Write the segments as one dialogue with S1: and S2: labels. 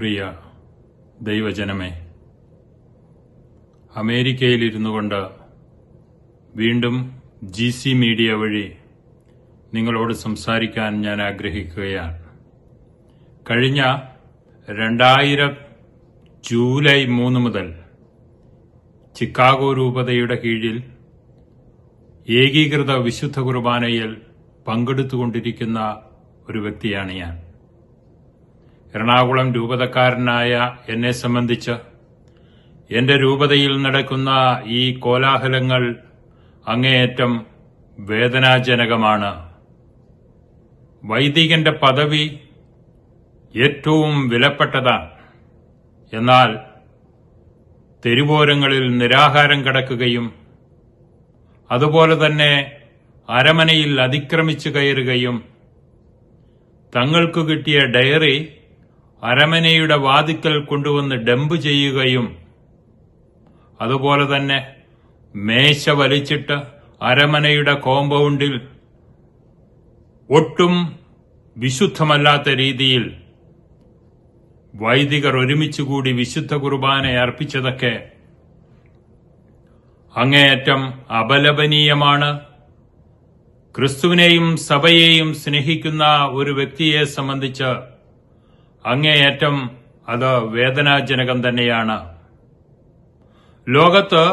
S1: പ്രിയ ദൈവജനമേ അമേരിക്കയിലിരുന്നു കൊണ്ട് വീണ്ടും ജി സി മീഡിയ വഴി നിങ്ങളോട് സംസാരിക്കാൻ ഞാൻ ആഗ്രഹിക്കുകയാണ്. കഴിഞ്ഞ രണ്ടായിരം ജൂലൈ മൂന്ന് മുതൽ ചിക്കാഗോ രൂപതയുടെ കീഴിൽ ഏകീകൃത വിശുദ്ധ കുർബാനയിൽ പങ്കെടുത്തുകൊണ്ടിരിക്കുന്ന ഒരു വ്യക്തിയാണ് ഞാൻ. എറണാകുളം രൂപതക്കാരനായ എന്നെ സംബന്ധിച്ച് എന്റെ രൂപതയിൽ നടക്കുന്ന ഈ കോലാഹലങ്ങൾ അങ്ങേയറ്റം വേദനാജനകമാണ്. വൈദികന്റെ പദവി ഏറ്റവും വിലപ്പെട്ടതാണ്. എന്നാൽ തെരുവോരങ്ങളിൽ നിരാഹാരം കിടക്കുകയും അതുപോലെ തന്നെ അരമനയിൽ അതിക്രമിച്ചു കയറുകയും തങ്ങൾക്ക് കിട്ടിയ ഡയറി അരമനയുടെ വാതിക്കൽ കൊണ്ടുവന്ന് ഡംപ് ചെയ്യുകയും അതുപോലെ തന്നെ മേശ വലിച്ചിട്ട് അരമനയുടെ കോമ്പൗണ്ടിൽ ഒട്ടും വിശുദ്ധമല്ലാത്ത രീതിയിൽ വൈദികർ ഒരുമിച്ചുകൂടി വിശുദ്ധ കുർബാന അർപ്പിച്ചതൊക്കെ അങ്ങേയറ്റം അപലപനീയമാണ്. ക്രിസ്തുവിനെയും സഭയെയും സ്നേഹിക്കുന്ന ഒരു വ്യക്തിയെ സംബന്ധിച്ച് അങ്ങേയറ്റം അത് വേദനാജനകം തന്നെയാണ്. ലോകത്ത്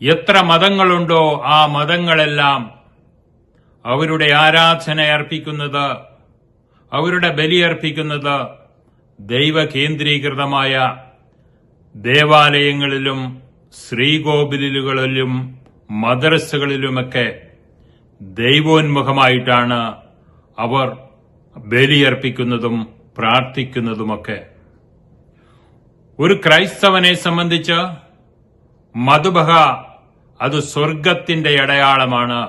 S1: എത്ര മതങ്ങളുണ്ടോ ആ മതങ്ങളെല്ലാം അവരുടെ ആരാധന അർപ്പിക്കുന്നത് അവരുടെ ബലിയർപ്പിക്കുന്നത് ദൈവകേന്ദ്രീകൃതമായ ദേവാലയങ്ങളിലും ശ്രീകോവിലുകളിലും മദ്രസകളിലുമൊക്കെ ദൈവോന്മുഖമായിട്ടാണ് അവർ ബലിയർപ്പിക്കുന്നതും പ്രാർത്ഥിക്കുന്നതുമൊക്കെ. ഒരു ക്രൈസ്തവനെ സംബന്ധിച്ച് മധുബഹ അത് സ്വർഗത്തിന്റെ അടയാളമാണ്.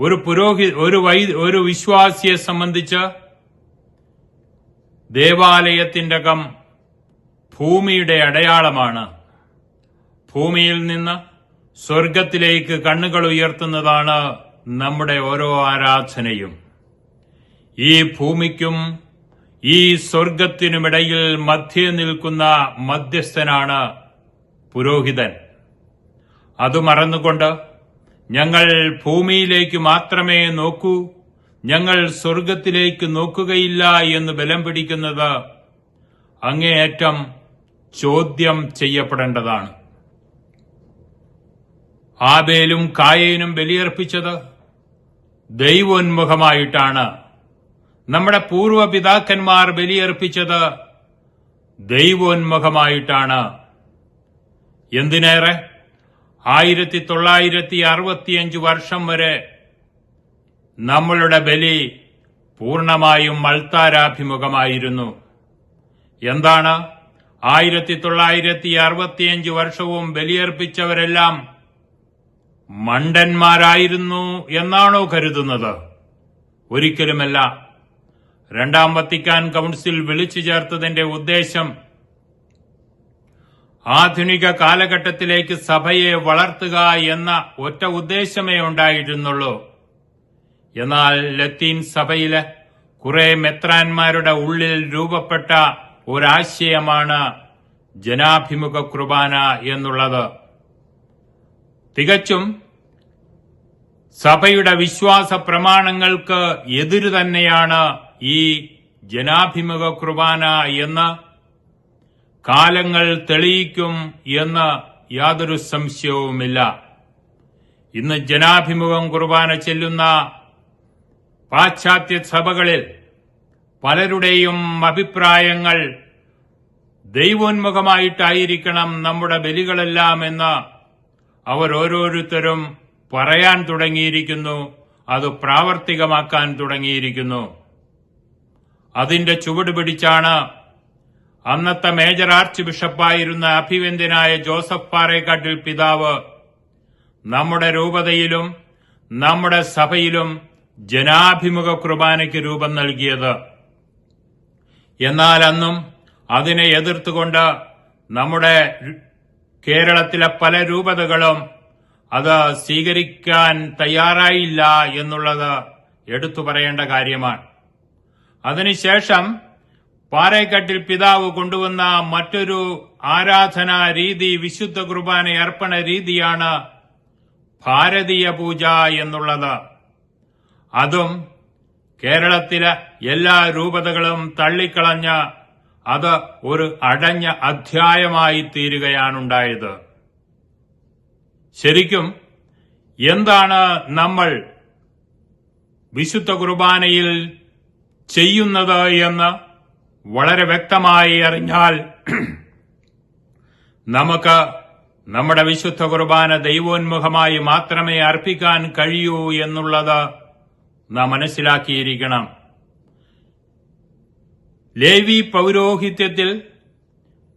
S1: ഒരു പുരോഹി ഒരു വൈ ഒരു വിശ്വാസിയെ സംബന്ധിച്ച് ദേവാലയത്തിന്റെ കം ഭൂമിയുടെ അടയാളമാണ്. ഭൂമിയിൽ നിന്ന് സ്വർഗത്തിലേക്ക് കണ്ണുകൾ ഉയർത്തുന്നതാണ് നമ്മുടെ ഓരോ ആരാധനയും. ഈ ഭൂമിക്കും ഈ സ്വർഗത്തിനുമിടയിൽ മധ്യേ നിൽക്കുന്ന മധ്യസ്ഥനാണ് പുരോഹിതൻ. അത് മറന്നുകൊണ്ട് ഞങ്ങൾ ഭൂമിയിലേക്ക് മാത്രമേ നോക്കൂ ഞങ്ങൾ സ്വർഗത്തിലേക്ക് നോക്കുകയില്ല എന്ന് ബലം പിടിക്കുന്നത് അങ്ങേയറ്റം ചോദ്യം ചെയ്യപ്പെടേണ്ടതാണ്. ആബേലും കായേനും ബലിയർപ്പിച്ചത് ദൈവോന്മുഖമായിട്ടാണ്. നമ്മുടെ പൂർവ പിതാക്കന്മാർ ബലിയർപ്പിച്ചത് ദൈവോന്മുഖമായിട്ടാണ്. എന്തിനേറെ? ആയിരത്തി തൊള്ളായിരത്തി അറുപത്തിയഞ്ച് വർഷം വരെ നമ്മളുടെ ബലി പൂർണമായും മൾത്താരാഭിമുഖമായിരുന്നു എന്താണ്? ആയിരത്തി തൊള്ളായിരത്തി അറുപത്തിയഞ്ച് വർഷവും ബലിയർപ്പിച്ചവരെല്ലാം മണ്ടന്മാരായിരുന്നു എന്നാണോ കരുതുന്നത്? ഒരിക്കലുമല്ല. രണ്ടാം വത്തിക്കാൻ കൌൺസിൽ വിളിച്ചു ചേർത്തതിന്റെ ഉദ്ദേശം ആധുനിക കാലഘട്ടത്തിലേക്ക് സഭയെ വളർത്തുക എന്ന ഒറ്റ ഉദ്ദേശമേ ഉണ്ടായിരുന്നുള്ളൂ. എന്നാൽ ലത്തീൻ സഭയിലെ കുറെ മെത്രാന്മാരുടെ ഉള്ളിൽ രൂപപ്പെട്ട ഒരാശയമാണ് ജനാഭിമുഖ കുർബാന എന്നുള്ളത്. തികച്ചും സഭയുടെ വിശ്വാസ പ്രമാണങ്ങൾക്ക് എതിരു തന്നെയാണ് ഈ ജനാഭിമുഖ കുർബാന എന്ന് കാലങ്ങൾ തെളിയിക്കും എന്ന് യാതൊരു സംശയവുമില്ല. ഇന്ന് ജനാഭിമുഖം കുർബാന ചെല്ലുന്ന പാശ്ചാത്യ സഭകളിൽ പലരുടെയും അഭിപ്രായങ്ങൾ ദൈവോന്മുഖമായിട്ടായിരിക്കണം നമ്മുടെ ബലികളെല്ലാം എന്ന് അവർ ഓരോരുത്തരും പറയാൻ തുടങ്ങിയിരിക്കുന്നു. അത് പ്രാവർത്തികമാക്കാൻ തുടങ്ങിയിരിക്കുന്നു. അതിന്റെ ചുവട് പിടിച്ചാണ് അന്നത്തെ മേജർ ആർച്ച് ബിഷപ്പായിരുന്ന അഭിവന്ദ്യനായ ജോസഫ് പാറേക്കാട്ടിൽ പിതാവ് നമ്മുടെ രൂപതയിലും നമ്മുടെ സഭയിലും ജനാഭിമുഖ കുർബാനയ്ക്ക് രൂപം നൽകിയത്. എന്നാൽ അന്നും അതിനെ എതിർത്തുകൊണ്ട് നമ്മുടെ കേരളത്തിലെ പല രൂപതകളും അത് സ്വീകരിക്കാൻ തയ്യാറായില്ല എന്നുള്ളത് എടുത്തു പറയേണ്ട കാര്യമാണ്. അതിനുശേഷം പാറേക്കട്ടിൽ പിതാവ് കൊണ്ടുവന്ന മറ്റൊരു ആരാധനാ രീതി വിശുദ്ധ കുർബാന അർപ്പണ രീതിയാണ് ഭാരതീയ പൂജ എന്നുള്ളത്. അതും കേരളത്തിലെ എല്ലാ രൂപതകളും തള്ളിക്കളഞ്ഞ് അത് ഒരു അടഞ്ഞ അധ്യായമായി തീരുകയാണുണ്ടായത്. ശരിക്കും എന്താണ് നമ്മൾ വിശുദ്ധ കുർബാനയിൽ ചെയ്യുന്നത് എന്ന് വളരെ വ്യക്തമായി അറിഞ്ഞാൽ നമുക്ക് നമ്മുടെ വിശുദ്ധ കുർബാന ദൈവോന്മുഖമായി മാത്രമേ അർപ്പിക്കാൻ കഴിയൂ എന്നുള്ളത് നാം മനസ്സിലാക്കിയിരിക്കണം. ലേവി പൗരോഹിത്യത്തിൽ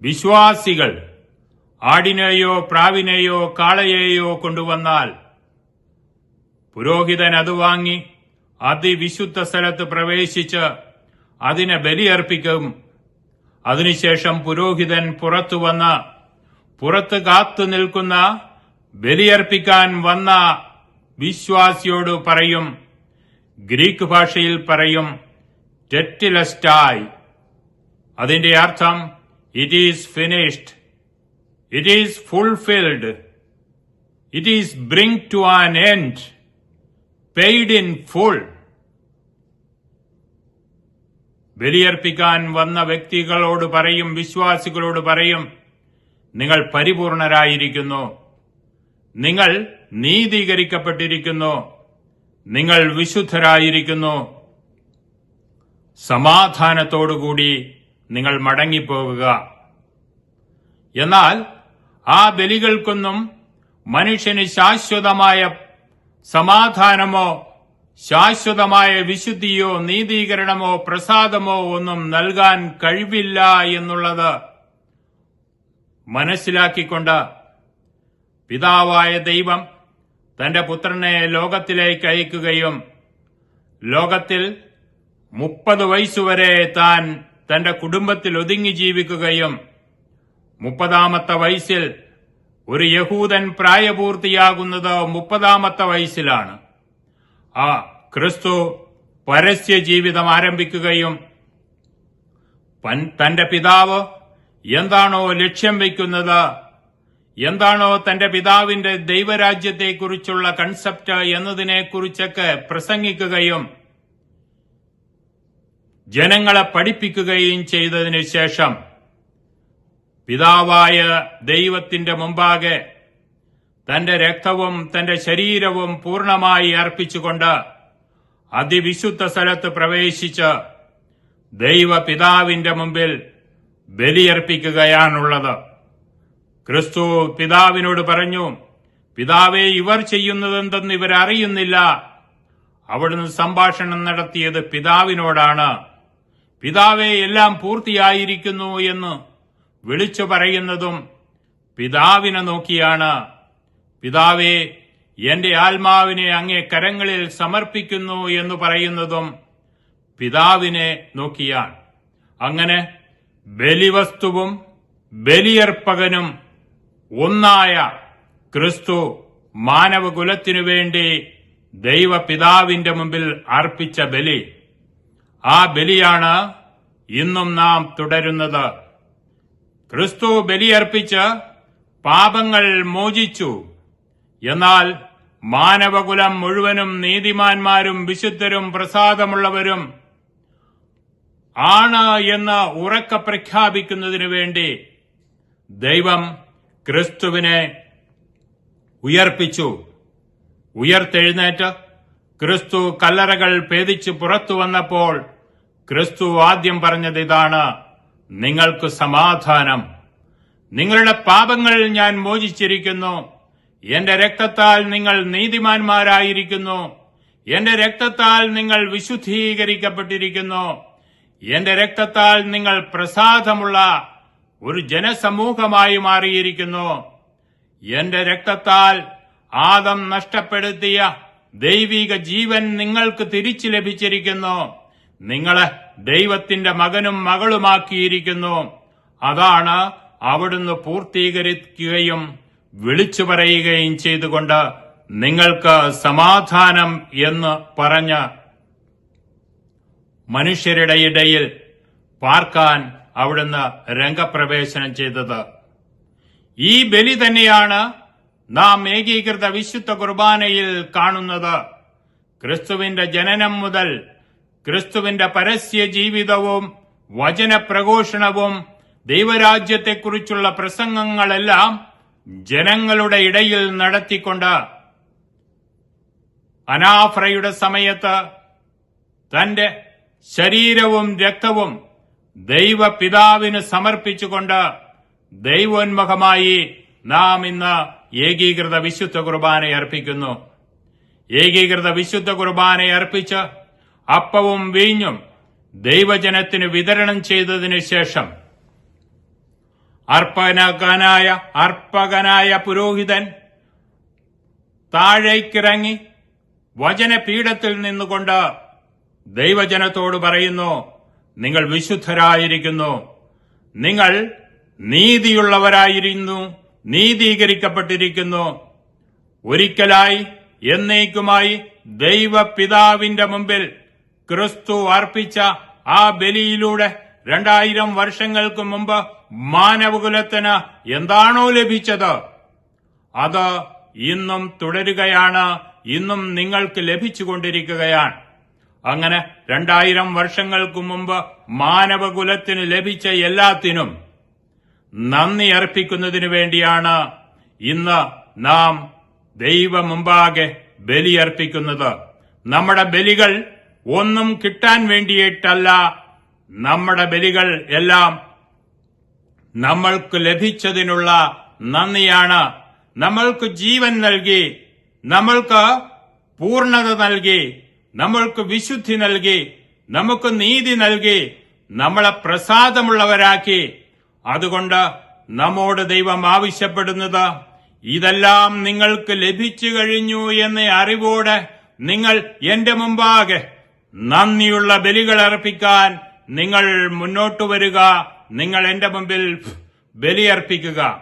S1: വിശ്വാസികൾ ആടിനെയോ പ്രാവിനെയോ കാളയെയോ കൊണ്ടുവന്നാൽ പുരോഹിതൻ അത് വാങ്ങി അതിവിശുദ്ധ സ്ഥലത്ത് പ്രവേശിച്ച് അതിനെ ബലിയർപ്പിക്കും. അതിനുശേഷം പുരോഹിതൻ പുറത്തു വന്ന് പുറത്ത് കാത്തു നിൽക്കുന്ന ബലിയർപ്പിക്കാൻ വന്ന വിശ്വാസിയോട് പറയും ഗ്രീക്ക് ഭാഷയിൽ പറയും ടെറ്റിലസ്റ്റായ് അതിന്റെ അർത്ഥം it is finished it is fulfilled it is bring to an end paid in full ബലിയർപ്പിക്കാൻ വന്ന വ്യക്തികളോട് പറയും വിശ്വാസികളോട് പറയും നിങ്ങൾ പരിപൂർണരായിരിക്കുന്നു. നിങ്ങൾ നീതീകരിക്കപ്പെട്ടിരിക്കുന്നു. നിങ്ങൾ വിശുദ്ധരായിരിക്കുന്നു. സമാധാനത്തോടുകൂടി നിങ്ങൾ മടങ്ങിപ്പോകുക എന്നാൽ ആ ബലികൾക്കൊന്നും മനുഷ്യന് ശാശ്വതമായ സമാധാനമോ ശാശ്വതമായ വിശുദ്ധിയോ നീതീകരണമോ പ്രസാദമോ ഒന്നും നൽകാൻ കഴിവില്ല എന്നുള്ളത് മനസ്സിലാക്കിക്കൊണ്ട് പിതാവായ ദൈവം തന്റെ പുത്രനെ ലോകത്തിലേക്ക് അയക്കുകയും ലോകത്തിൽ മുപ്പത് വയസ്സുവരെ താൻ തന്റെ കുടുംബത്തിൽ ഒതുങ്ങി ജീവിക്കുകയും മുപ്പതാമത്തെ വയസ്സിൽ ഒരു യഹൂദൻ പ്രായപൂർത്തിയാകുന്നത് മുപ്പതാമത്തെ വയസ്സിലാണ്. ആ ക്രിസ്തു പരസ്യ ജീവിതം ആരംഭിക്കുകയും തന്റെ പിതാവ് എന്താണോ ലക്ഷ്യം വയ്ക്കുന്നത് എന്താണോ തന്റെ പിതാവിന്റെ ദൈവരാജ്യത്തെക്കുറിച്ചുള്ള കൺസെപ്റ്റ് എന്നതിനെക്കുറിച്ചൊക്കെ പ്രസംഗിക്കുകയും ജനങ്ങളെ പഠിപ്പിക്കുകയും ചെയ്തതിനു ശേഷം പിതാവായ ദൈവത്തിന്റെ മുമ്പാകെ തന്റെ രക്തവും തന്റെ ശരീരവും പൂർണമായി അർപ്പിച്ചുകൊണ്ട് അതിവിശുദ്ധ സ്ഥലത്ത് പ്രവേശിച്ച് ദൈവ പിതാവിന്റെ മുമ്പിൽ ബലിയർപ്പിക്കുകയാണുള്ളത്. ക്രിസ്തു പിതാവിനോട് പറഞ്ഞു പിതാവെ ഇവർ ചെയ്യുന്നതെന്തെന്ന് ഇവരറിയുന്നില്ല അവിടുന്ന് സംഭാഷണം നടത്തിയത് പിതാവിനോടാണ്. പിതാവെ എല്ലാം പൂർത്തിയായിരിക്കുന്നു എന്ന് വിളിച്ചു പറയുന്നതും പിതാവിനെ നോക്കിയാണ്. പിതാവേ എന്റെ ആത്മാവിനെ അങ്ങേ കരങ്ങളിൽ സമർപ്പിക്കുന്നു എന്ന് പറയുന്നതും പിതാവിനെ നോക്കിയാണ്. അങ്ങനെ ബലിവസ്തുവും ബലിയർപ്പകനും ഒന്നായ ക്രിസ്തു മാനവകുലത്തിനു വേണ്ടി ദൈവപിതാവിന്റെ മുമ്പിൽ അർപ്പിച്ച ബലി. ആ ബലിയാണ് ഇന്നും നാം തുടരുന്നത്. ക്രിസ്തു ബലിയർപ്പിച്ച് പാപങ്ങൾ മോചിച്ചു. എന്നാൽ മാനവകുലം മുഴുവനും നീതിമാന്മാരും വിശുദ്ധരും പ്രസാദമുള്ളവരും ആണ് എന്ന് ഉറക്ക പ്രഖ്യാപിക്കുന്നതിനു വേണ്ടി ദൈവം ക്രിസ്തുവിനെ ഉയർപ്പിച്ചു. ഉയർത്തെഴുന്നേറ്റ് ക്രിസ്തു കല്ലറകൾ ഭേദിച്ച് പുറത്തു വന്നപ്പോൾ ക്രിസ്തു ആദ്യം പറഞ്ഞത് ഇതാണ്. നിങ്ങൾക്ക് സമാധാനം. നിങ്ങളുടെ പാപങ്ങൾ ഞാൻ മോചിച്ചിരിക്കുന്നു. എന്റെ രക്തത്താൽ നിങ്ങൾ നീതിമാന്മാരായിരിക്കുന്നു. എന്റെ രക്തത്താൽ നിങ്ങൾ വിശുദ്ധീകരിക്കപ്പെട്ടിരിക്കുന്നു. എന്റെ രക്തത്താൽ നിങ്ങൾ പ്രസാദമുള്ള ഒരു ജനസമൂഹമായി മാറിയിരിക്കുന്നു. എന്റെ രക്തത്താൽ ആദം നഷ്ടപ്പെടുത്തിയ ദൈവിക ജീവൻ നിങ്ങൾക്ക് തിരിച്ചു ലഭിച്ചിരിക്കുന്നു. നിങ്ങളെ ദൈവത്തിന്റെ മകനും മകളുമാക്കിയിരിക്കുന്നു. അതാണ് അവിടുന്ന് പൂർത്തീകരിക്കുകയും വിളിച്ചു പറയുകയും ചെയ്തുകൊണ്ട് നിങ്ങൾക്ക് സമാധാനം എന്ന് പറഞ്ഞ് മനുഷ്യരുടെ ഇടയിൽ പാർക്കാൻ അവിടുന്ന് രംഗപ്രവേശനം ചെയ്തത്. ഈ ബലി തന്നെയാണ് നാം ഏകീകൃത വിശുദ്ധ കുർബാനയിൽ കാണുന്നത്. ക്രിസ്തുവിന്റെ ജനനം മുതൽ ക്രിസ്തുവിന്റെ പരസ്യ ജീവിതവും വചനപ്രഘോഷണവും ദൈവരാജ്യത്തെക്കുറിച്ചുള്ള പ്രസംഗങ്ങളെല്ലാം ജനങ്ങളുടെ ഇടയിൽ നടത്തിക്കൊണ്ട് അനാഫ്രയുടെ സമയത്ത് തന്റെ ശരീരവും രക്തവും ദൈവപിതാവിന് സമർപ്പിച്ചുകൊണ്ട് ദൈവോന്മുഖമായി നാം ഇന്ന് ഏകീകൃത വിശുദ്ധ കുർബാനയർപ്പിക്കുന്നു ഏകീകൃത വിശുദ്ധ കുർബാന അർപ്പിച്ച് അപ്പവും വീഞ്ഞും ദൈവജനത്തിന് വിതരണം ചെയ്തതിനു ശേഷം അർപ്പകനായ അർപ്പകനായ പുരോഹിതൻ താഴേക്കിറങ്ങി വചനപീഠത്തിൽ നിന്നുകൊണ്ട് ദൈവജനത്തോട് പറയുന്നു നിങ്ങൾ വിശുദ്ധരായിരിക്കുന്നു. നിങ്ങൾ നീതിയുള്ളവരായിരുന്നു നീതീകരിക്കപ്പെട്ടിരിക്കുന്നു. ഒരിക്കലായി എന്നേക്കുമായി ദൈവപിതാവിന്റെ മുമ്പിൽ ക്രിസ്തു അർപ്പിച്ച ആ ബലിയിലൂടെ രണ്ടായിരം വർഷങ്ങൾക്ക് മുമ്പ് മാനവകുലത്തിന് എന്താണോ ലഭിച്ചത്? അത് ഇന്നും തുടരുകയാണ് ഇന്നും നിങ്ങൾക്ക് ലഭിച്ചുകൊണ്ടിരിക്കുകയാണ്. അങ്ങനെ രണ്ടായിരം വർഷങ്ങൾക്ക് മുമ്പ് മാനവകുലത്തിന് ലഭിച്ച എല്ലാത്തിനും നന്ദി അർപ്പിക്കുന്നതിനു വേണ്ടിയാണ് ഇന്ന് നാം ദൈവമുമ്പാകെ ബലിയർപ്പിക്കുന്നത് നമ്മുടെ ബലികൾ ഒന്നും കിട്ടാൻ വേണ്ടിയിട്ടല്ല നമ്മുടെ ബലികൾ എല്ലാം നമ്മൾക്ക് ലഭിച്ചതിനുള്ള നന്ദിയാണ്. നമ്മൾക്ക് ജീവൻ നൽകി നമ്മൾക്ക് പൂർണത നൽകി നമ്മൾക്ക് വിശുദ്ധി നൽകി നമുക്ക് നീതി നൽകി നമ്മളെ പ്രസാദമുള്ളവരാക്കി. അതുകൊണ്ട് നമ്മോട് ദൈവം ആവശ്യപ്പെടുന്നത് ഇതെല്ലാം നിങ്ങൾക്ക് ലഭിച്ചു കഴിഞ്ഞു എന്ന അറിവോടെ നിങ്ങൾ എന്റെ മുമ്പാകെ നന്ദിയുള്ള ബലികൾ അർപ്പിക്കാൻ നിങ്ങൾ മുന്നോട്ട് വരിക. നിങ്ങൾ എന്റെ മുമ്പിൽ ബലിയർപ്പിക്കുക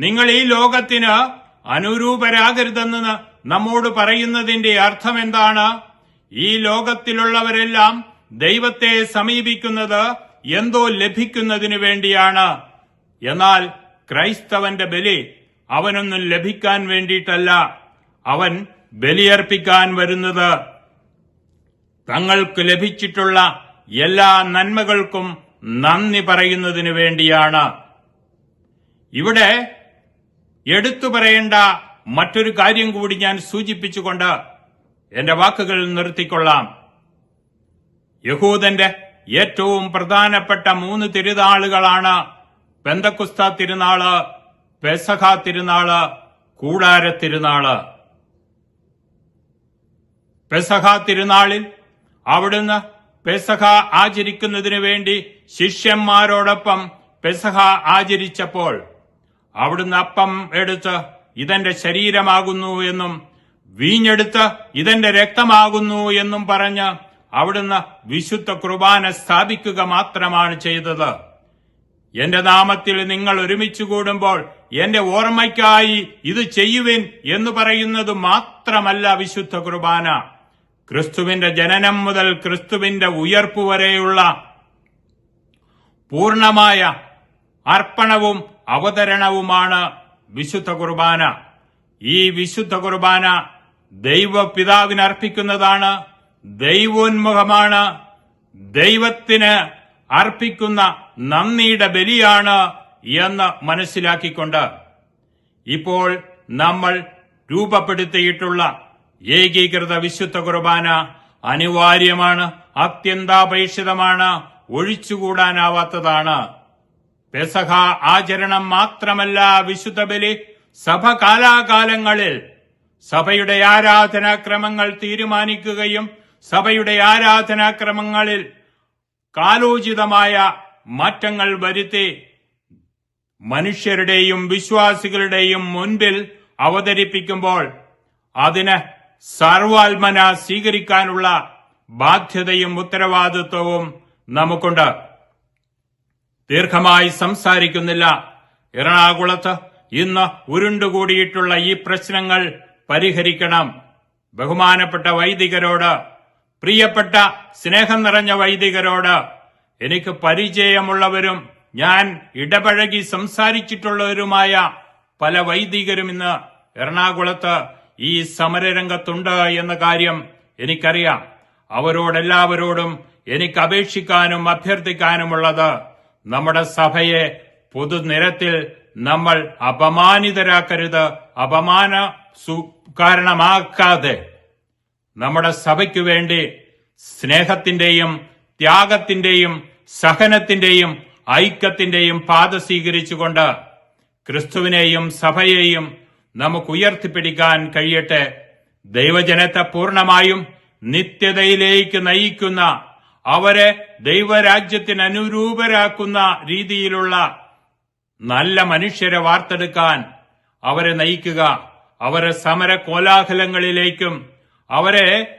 S1: നിങ്ങൾ ഈ ലോകത്തിന് അനുരൂപരാകരുതെന്ന് നമ്മോട് പറയുന്നതിന്റെ അർത്ഥം എന്താണ്? ഈ ലോകത്തിലുള്ളവരെല്ലാം ദൈവത്തെ സമീപിക്കുന്നത് എന്തോ ലഭിക്കുന്നതിനു വേണ്ടിയാണ്. എന്നാൽ ക്രൈസ്തവന്റെ ബലി അവനൊന്നും ലഭിക്കാൻ വേണ്ടിയിട്ടല്ല. അവൻ ബലിയർപ്പിക്കാൻ വരുന്നത് തങ്ങൾക്ക് ലഭിച്ചിട്ടുള്ള എല്ലാ നന്മകൾക്കും നന്ദി പറയുന്നതിന് വേണ്ടിയാണ്. ഇവിടെ എടുത്തു പറയേണ്ട മറ്റൊരു കാര്യം കൂടി ഞാൻ സൂചിപ്പിച്ചുകൊണ്ട് എന്റെ വാക്കുകൾ നിർത്തിക്കൊള്ളാം. യഹൂദന്റെ ഏറ്റവും പ്രധാനപ്പെട്ട മൂന്ന് തിരുനാളുകളാണ് പെന്തക്കുസ്ത തിരുനാൾ പെസഹ തിരുനാൾ കൂടാര തിരുനാൾ. പെസഹ തിരുനാളിൽ അവിടുന്ന് പെസഹ ആചരിക്കുന്നതിനു വേണ്ടി ശിഷ്യന്മാരോടൊപ്പം പെസഹ ആചരിച്ചപ്പോൾ അവിടുന്ന് അപ്പം എടുത്ത് ഇതെന്റെ ശരീരമാകുന്നു എന്നും വീഞ്ഞെടുത്ത് ഇതെന്റെ രക്തമാകുന്നു എന്നും പറഞ്ഞ് അവിടുന്ന് വിശുദ്ധ കുർബാന സ്ഥാപിക്കുക മാത്രമാണ് ചെയ്തത്. എന്റെ നാമത്തിൽ നിങ്ങൾ ഒരുമിച്ച് കൂടുമ്പോൾ എന്റെ ഓർമ്മയ്ക്കായി ഇത് ചെയ്യുവിൻ എന്ന് പറയുന്നത് മാത്രമല്ല വിശുദ്ധ കുർബാന. ക്രിസ്തുവിന്റെ ജനനം മുതൽ ക്രിസ്തുവിന്റെ ഉയർപ്പ് വരെയുള്ള പൂർണമായ അർപ്പണവും അവതരണവുമാണ് വിശുദ്ധ കുർബാന. ഈ വിശുദ്ധ കുർബാന ദൈവപിതാവിന് അർപ്പിക്കുന്നതാണ് ദൈവോന്മുഖമാണ് ദൈവത്തിന് അർപ്പിക്കുന്ന നന്ദിയുടെ ബലിയാണ് എന്ന് മനസ്സിലാക്കിക്കൊണ്ട് ഇപ്പോൾ നമ്മൾ രൂപപ്പെടുത്തിയിട്ടുള്ള ഏകീകൃത വിശുദ്ധ കുർബാന അനിവാര്യമാണ് അത്യന്താപേക്ഷിതമാണ് ഒഴിച്ചുകൂടാനാവാത്തതാണ്. പെസഹ ആചരണം മാത്രമല്ല വിശുദ്ധ ബലി സഭ കാലാകാലങ്ങളിൽ. സഭയുടെ ആരാധനാക്രമങ്ങൾ തീരുമാനിക്കുകയും സഭയുടെ ആരാധനാക്രമങ്ങളിൽ കാലോചിതമായ മാറ്റങ്ങൾ വരുത്തി മനുഷ്യരുടെയും വിശ്വാസികളുടെയും മുൻപിൽ അവതരിപ്പിക്കുമ്പോൾ അതിന് സർവാത്മന സ്വീകരിക്കാനുള്ള ബാധ്യതയും ഉത്തരവാദിത്വവും നമുക്കുണ്ട്. ദീർഘമായി സംസാരിക്കുന്നില്ല. എറണാകുളത്ത് ഇന്ന് ഉരുണ്ടുകൂടിയിട്ടുള്ള ഈ പ്രശ്നങ്ങൾ പരിഹരിക്കണം. ബഹുമാനപ്പെട്ട വൈദികരോട് പ്രിയപ്പെട്ട സ്നേഹം നിറഞ്ഞ വൈദികരോട് എനിക്ക് പരിചയമുള്ളവരും ഞാൻ ഇടപഴകി സംസാരിച്ചിട്ടുള്ളവരുമായ പല വൈദികരും ഇന്ന് എറണാകുളത്ത് ഈ സമരരംഗത്തുണ്ട് എന്ന കാര്യം എനിക്കറിയാം. അവരോടെല്ലാവരോടും എനിക്ക് അപേക്ഷിക്കാനും അഭ്യർത്ഥിക്കാനുമുള്ളത് നമ്മുടെ സഭയെ പൊതുനിരത്തിൽ നമ്മൾ അപമാനിതരാക്കരുത് അപമാന കാരണമാക്കാതെ. നമ്മുടെ സഭയ്ക്കു വേണ്ടി സ്നേഹത്തിന്റെയും ത്യാഗത്തിന്റെയും സഹനത്തിന്റെയും ഐക്യത്തിന്റെയും പാത സ്വീകരിച്ചുകൊണ്ട് ക്രിസ്തുവിനെയും സഭയെയും നമുക്ക് ഉയർത്തിപ്പിടിക്കാൻ കഴിയട്ടെ. ദൈവജനത്തെ പൂർണമായും നിത്യതയിലേക്ക് നയിക്കുന്ന അവരെ ദൈവരാജ്യത്തിന് അനുരൂപരാക്കുന്ന രീതിയിലുള്ള നല്ല മനുഷ്യരെ വാർത്തെടുക്കാൻ അവരെ നയിക്കുക. അവരെ സമര കോലാഹലങ്ങളിലേക്കും അവരെ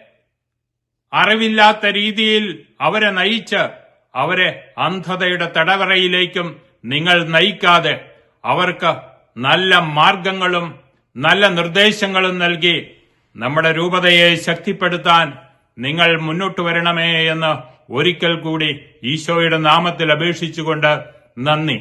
S1: അറിവില്ലാത്ത രീതിയിൽ അവരെ നയിച്ച് അവരെ അന്ധതയുടെ തടവറയിലേക്കും നിങ്ങൾ നയിക്കാതെ അവർക്ക് നല്ല മാർഗങ്ങളും നല്ല നിർദ്ദേശങ്ങളും നൽകി നമ്മുടെ രൂപതയെ ശക്തിപ്പെടുത്താൻ നിങ്ങൾ മുന്നോട്ട് വരണമേ എന്ന് ഒരിക്കൽ കൂടി ഈശോയുടെ നാമത്തിൽ അപേക്ഷിച്ചുകൊണ്ട് നന്ദി.